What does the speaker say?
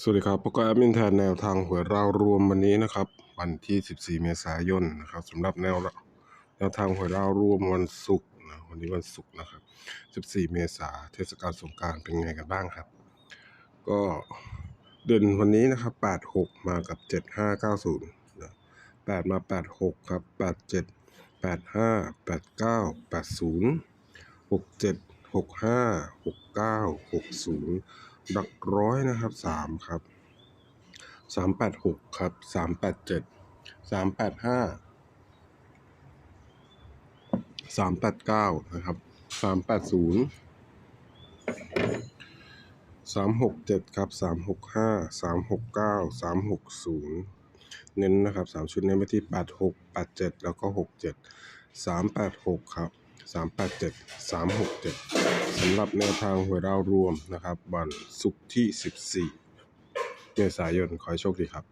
สวัสดีครับพบกับแอดมินแทนแนวทางหวยราวรวมวันนี้นะครับ วันที่ 14 เมษายนนะครับสำหรับแนวแนวทางหวยราวรวมวันศุกร์นะวันนี้วันศุกร์นะครับ 14 เมษาเทศกาลสงการเป็นไงกันบ้างครับ ก็เด่นวันนี้นะครับ 86 มากับ 7590นะ8มา 86 ครับ 87 85 89 80 67 65 69 60หลักร้อยนะครับสามครับสามแปดหกครับสามแปดเจ็ดสามแปดห้าสามแปดเก้านะครับสามแปดศูนย์สามหกเจ็ดครับสามหกห้าสามหกเก้าสามหกศูนย์เน้นนะครับสามชุดเน้นไปที่แปดหกแปดเจ็ดแล้วก็หกเจ็ดสามแปดหกครับ สามแปดเจ็ดสามหกเจ็ดสำหรับแนวทางหวยดาวรวมนะครับ วันศุกร์ที่ 14 เมษายน ขอให้โชคดีครับ